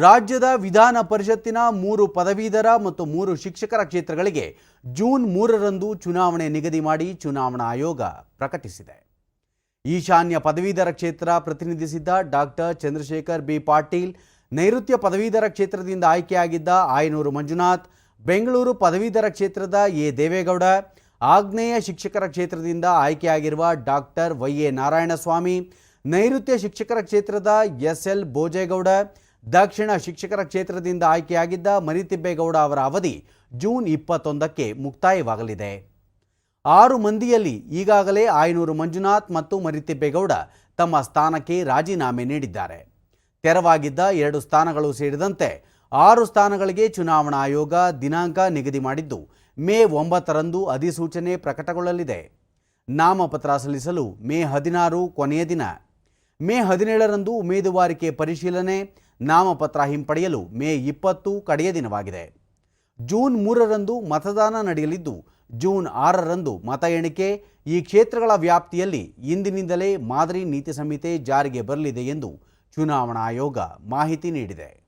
ರಾಜ್ಯದ ವಿಧಾನ ಪರಿಷತ್ತಿನ ಮೂರು ಪದವೀಧರ ಮತ್ತು ಮೂರು ಶಿಕ್ಷಕರ ಕ್ಷೇತ್ರಗಳಿಗೆ ಜೂನ್ ಮೂರರಂದು ಚುನಾವಣೆ ನಿಗದಿ ಮಾಡಿ ಚುನಾವಣಾ ಆಯೋಗ ಪ್ರಕಟಿಸಿದೆ. ಈಶಾನ್ಯ ಪದವೀಧರ ಕ್ಷೇತ್ರ ಪ್ರತಿನಿಧಿಸಿದ್ದ ಡಾಕ್ಟರ್ ಚಂದ್ರಶೇಖರ್ ಬಿ. ಪಾಟೀಲ್, ನೈಋತ್ಯ ಪದವೀಧರ ಕ್ಷೇತ್ರದಿಂದ ಆಯ್ಕೆಯಾಗಿದ್ದ ಆಯನೂರು ಮಂಜುನಾಥ್, ಬೆಂಗಳೂರು ಪದವೀಧರ ಕ್ಷೇತ್ರದ ಎ. ದೇವೇಗೌಡ, ಆಗ್ನೇಯ ಶಿಕ್ಷಕರ ಕ್ಷೇತ್ರದಿಂದ ಆಯ್ಕೆಯಾಗಿರುವ ಡಾಕ್ಟರ್ ವೈ. ಎ. ನಾರಾಯಣಸ್ವಾಮಿ, ನೈಋತ್ಯ ಶಿಕ್ಷಕರ ಕ್ಷೇತ್ರದ ಎಸ್. ಎಲ್. ಭೋಜೇಗೌಡ ದಕ್ಷಿಣ ಶಿಕ್ಷಕರ ಕ್ಷೇತ್ರದಿಂದ ಆಯ್ಕೆಯಾಗಿದ್ದ ಮರಿತಿಬ್ಬೇಗೌಡ ಅವರ ಅವಧಿ ಜೂನ್ ಇಪ್ಪತ್ತೊಂದಕ್ಕೆ ಮುಕ್ತಾಯವಾಗಲಿದೆ. ಆರು ಮಂದಿಯಲ್ಲಿ ಈಗಾಗಲೇ ಆಯನೂರು ಮಂಜುನಾಥ್ ಮತ್ತು ಮರಿತಿಬ್ಬೇಗೌಡ ತಮ್ಮ ಸ್ಥಾನಕ್ಕೆ ರಾಜೀನಾಮೆ ನೀಡಿದ್ದಾರೆ. ತೆರವಾಗಿದ್ದ ಎರಡು ಸ್ಥಾನಗಳು ಸೇರಿದಂತೆ ಆರು ಸ್ಥಾನಗಳಿಗೆ ಚುನಾವಣಾ ಆಯೋಗ ದಿನಾಂಕ ನಿಗದಿ ಮಾಡಿದ್ದು, ಮೇ ಒಂಬತ್ತರಂದು ಅಧಿಸೂಚನೆ ಪ್ರಕಟಗೊಳ್ಳಲಿದೆ. ನಾಮಪತ್ರ ಸಲ್ಲಿಸಲು ಮೇ ಹದಿನಾರು ಕೊನೆಯ ದಿನ. ಮೇ ಹದಿನೇಳರಂದು ಉಮೇದುವಾರಿಕೆ ಪರಿಶೀಲನೆ ನಾಮಪತ್ರ ಹಿಂಪಡೆಯಲು ಮೇ ಇಪ್ಪತ್ತು ಕಡೆಯ ದಿನವಾಗಿದೆ. ಜೂನ್ ಮೂರರಂದು ಮತದಾನ ನಡೆಯಲಿದ್ದು, ಜೂನ್ ಆರರಂದು ಮತ ಎಣಿಕೆ, ಈ ಕ್ಷೇತ್ರಗಳ ವ್ಯಾಪ್ತಿಯಲ್ಲಿ ಇಂದಿನಿಂದಲೇ ಮಾದರಿ ನೀತಿ ಸಂಹಿತೆ ಜಾರಿಗೆ ಬರಲಿದೆ ಎಂದು ಚುನಾವಣಾ ಆಯೋಗ ಮಾಹಿತಿ ನೀಡಿದೆ.